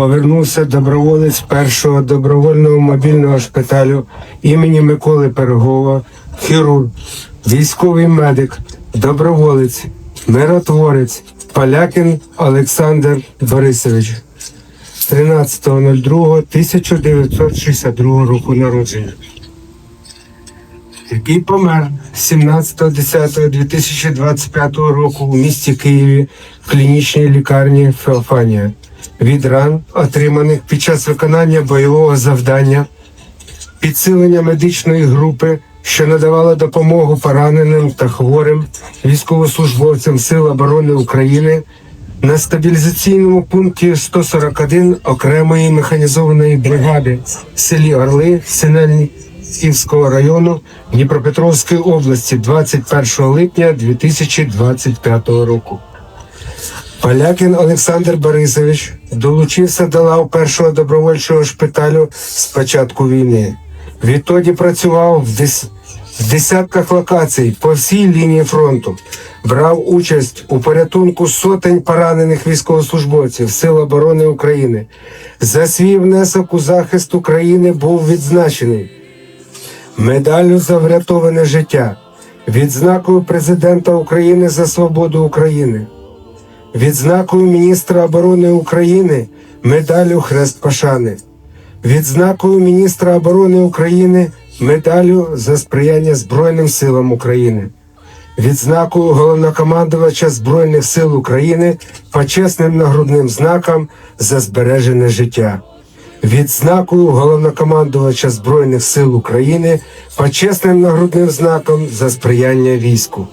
Повернувся доброволець першого добровольного мобільного шпиталю імені Миколи Пирогова, хірург, військовий медик, доброволець, миротворець, Полякін Олександр Борисович. 13.02.1962 року народження. Який помер 17.10.2025 року у місті Києві в клінічній лікарні Феофанія від ран, отриманих під час виконання бойового завдання, підсилення медичної групи, що надавала допомогу пораненим та хворим військовослужбовцям Сил оборони України на стабілізаційному пункті 141 окремої механізованої бригади в селі Орли Синельниківського району Дніпропетровської області 21 липня 2025 року. Полякін Олександр Борисович долучився до лав першого добровольчого шпиталю з початку війни. Відтоді працював в, дес... в десятках локацій по всій лінії фронту, брав участь у порятунку сотень поранених військовослужбовців Сил оборони України. За свій внесок у захист України був відзначений медаллю за врятоване життя, відзнакою президента України за свободу України відзнакою міністра оборони України медалю Хрест Пошани, відзнакою міністра оборони України медалю за сприяння Збройним силам України, відзнакою головнокомандувача Збройних сил України почесним нагрудним знаком за збережене життя. Відзнакою головнокомандувача Збройних сил України почесним нагрудним знаком за сприяння війську.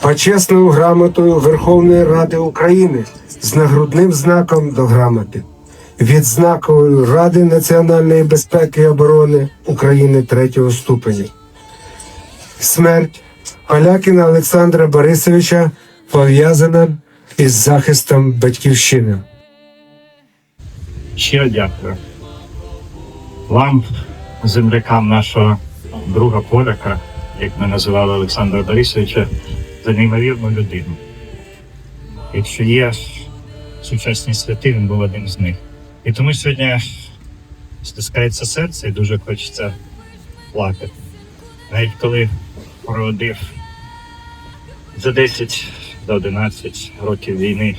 Почесною грамотою Верховної Ради України з нагрудним знаком до грамоти, відзнакою Ради національної безпеки і оборони України третього ступеня. Смерть Полякіна Олександра Борисовича пов'язана із захистом батьківщини. Щиро дякую. Вам, землякам нашого друга поляка, як ми називали Олександра Борисовича, за неймовірну людину. Якщо є сучасні святи, він був один з них. І тому сьогодні стискається серце і дуже хочеться плакати. Навіть коли проводив за 10 до 11 років війни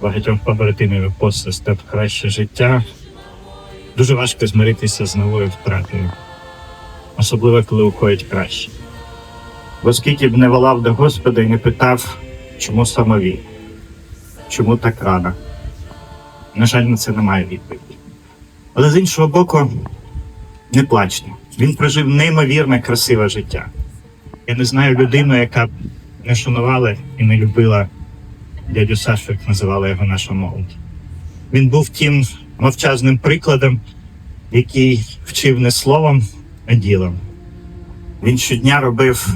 багатьох побратимів і степ краще життя, дуже важко змиритися з новою втратою, особливо коли уходять краще. Бо скільки б не волав до Господа і не питав, чому саме він, чому так рано. На жаль, на це немає відповіді. Але з іншого боку, не плачте. Він прожив неймовірне красиве життя. Я не знаю людину, яка б не шанувала і не любила дядю Сашу, як називала його наша молодь. Він був тим мовчазним прикладом, який вчив не словом, а ділом. Він щодня робив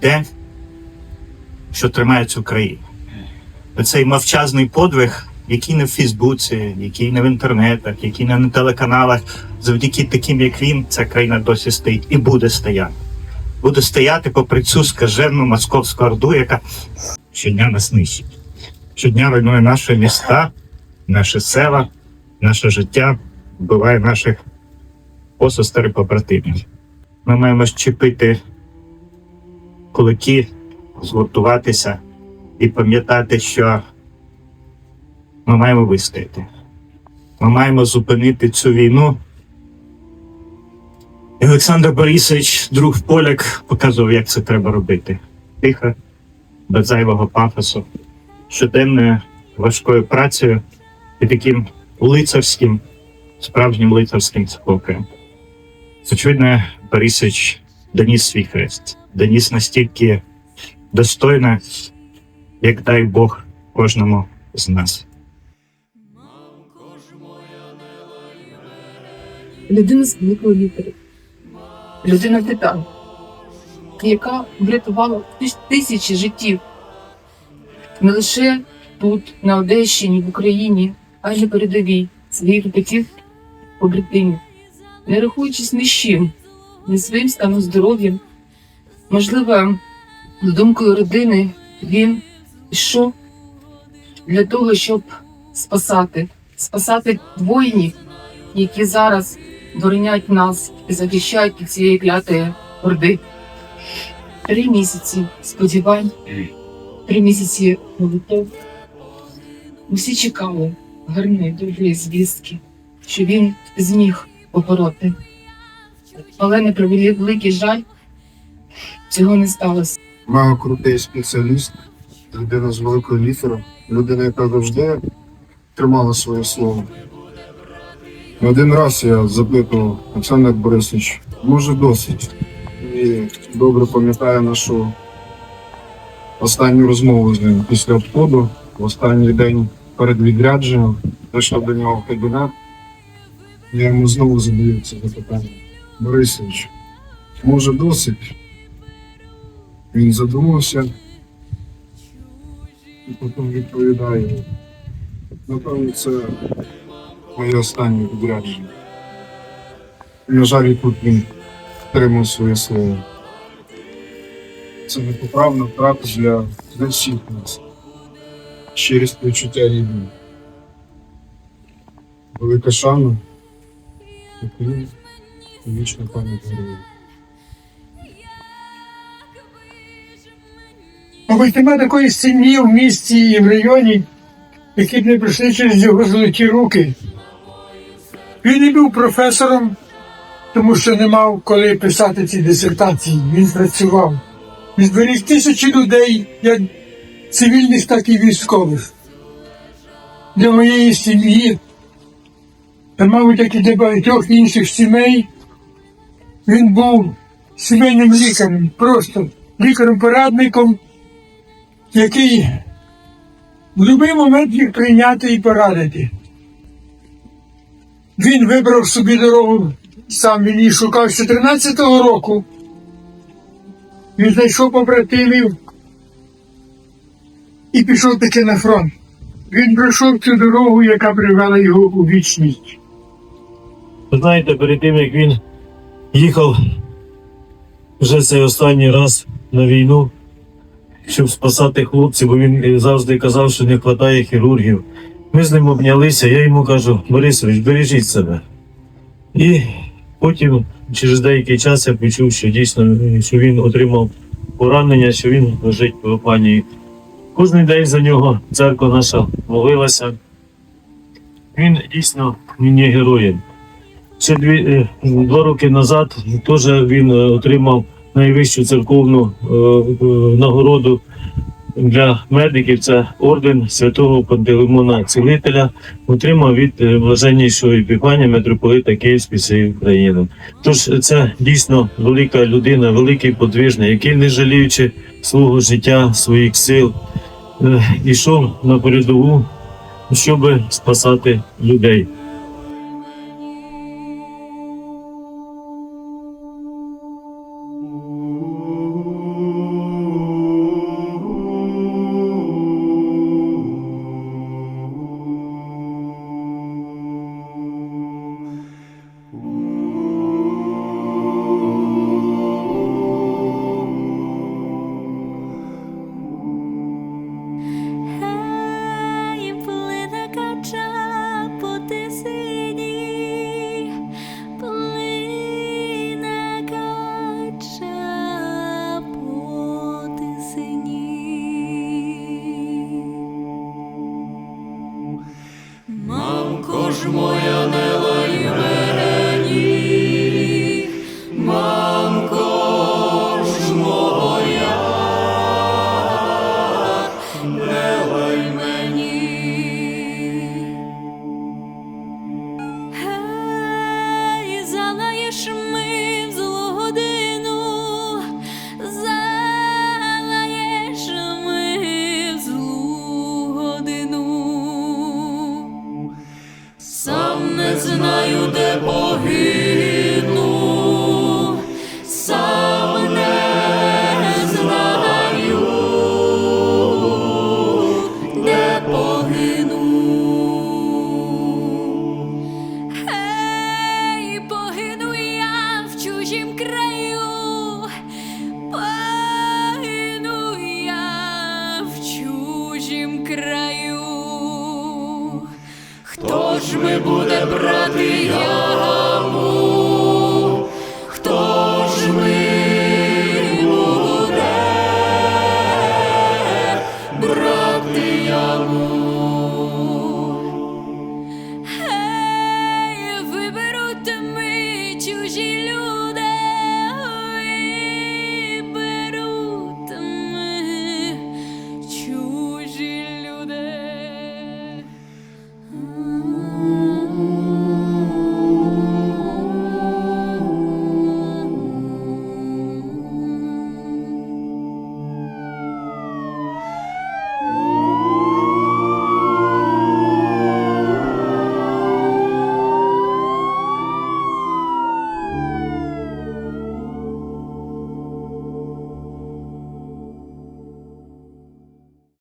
те, що тримає цю країну. Оцей мовчазний подвиг, який не в Фейсбуці, який не в інтернетах, який не на телеканалах, завдяки таким, як він, ця країна досі стоїть і буде стояти. Буде стояти попри цю скажену московську орду, яка щодня нас нищить. Щодня руйнує наші міста, наші села, наше життя, вбиває наших посестер побратимів. Ми маємо щепити кулаки, згуртуватися і пам'ятати, що ми маємо вистояти. Ми маємо зупинити цю війну. І Олександр Борисович, друг поляк, показував, як це треба робити. Тихо, без зайвого пафосу, щоденною важкою працею і таким лицарським, справжнім лицарським спокоєм. Очевидно, Борисович доніс свій хрест, доніс настільки достойно, як дай Бог кожному з нас. Людина з великої літери, людина титан, яка врятувала тисячі життів не лише тут, на Одещині, в Україні, а й на передовій своїх батьків побратимів, не рахуючись ні з чим, ні своїм станом здоров'я. Можливо, з думкою родини він йшов для того, щоб спасати, спасати воїнів, які зараз боронять нас і захищають від цієї клятої орди. Три місяці сподівань, три місяці молитов. Усі чекали гарної доброї звістки, що він зміг побороти. Але на превеликий жаль, цього не сталося. Мега крутий спеціаліст, людина з великою літерою, людина, яка завжди тримала своє слово. Один раз я запитував Олександр Борисович, може досить. І добре пам'ятаю нашу останню розмову з ним після обходу, в останній день перед відрядженням, зайшов до нього в кабінет. Я йому знову задаю це запитання. Борисович, може досить? Він задумався і потім відповідає. Напевно, це моє останнє відрядження. На жаль, тут він тримав своє слово. Це непоправна втрата для, всіх нас. Щирі співчуття рідні. Велика шана, вічна пам'ять героїв. Мабуть, нема такої сім'ї в місті і в районі, які б не пройшли через його золоті руки. Він не був професором, тому що не мав коли писати ці дисертації. Він працював. Він зберіг тисячі людей, як цивільних, так і військових. Для моєї сім'ї, та, мабуть, як і для багатьох інших сімей, він був сімейним лікарем, просто лікарем-порадником який в будь-який момент міг прийняти і порадити. Він вибрав собі дорогу, сам він її шукав з 14-го року. Він знайшов побратимів і пішов таки на фронт. Він пройшов цю дорогу, яка привела його у вічність. Знаєте, перед тим як він їхав вже цей останній раз на війну, щоб спасати хлопців, бо він завжди казав, що не вистачає хірургів. Ми з ним обнялися, я йому кажу, Борисович, бережіть себе. І потім, через деякий час, я почув, що дійсно що він отримав поранення, що він лежить в опанії. Кожен день за нього церква наша молилася. Він дійсно він є героєм. Ще дві, е, два роки назад теж він е, отримав найвищу церковну е, е, нагороду для медиків. Це орден святого Пантелеймона Цілителя. Отримав від е, блаженнішого Епіфанія митрополита Київської всієї України. Тож це дійсно велика людина, великий подвижний, який, не жаліючи свого життя, своїх сил, е, йшов на передову, щоб спасати людей.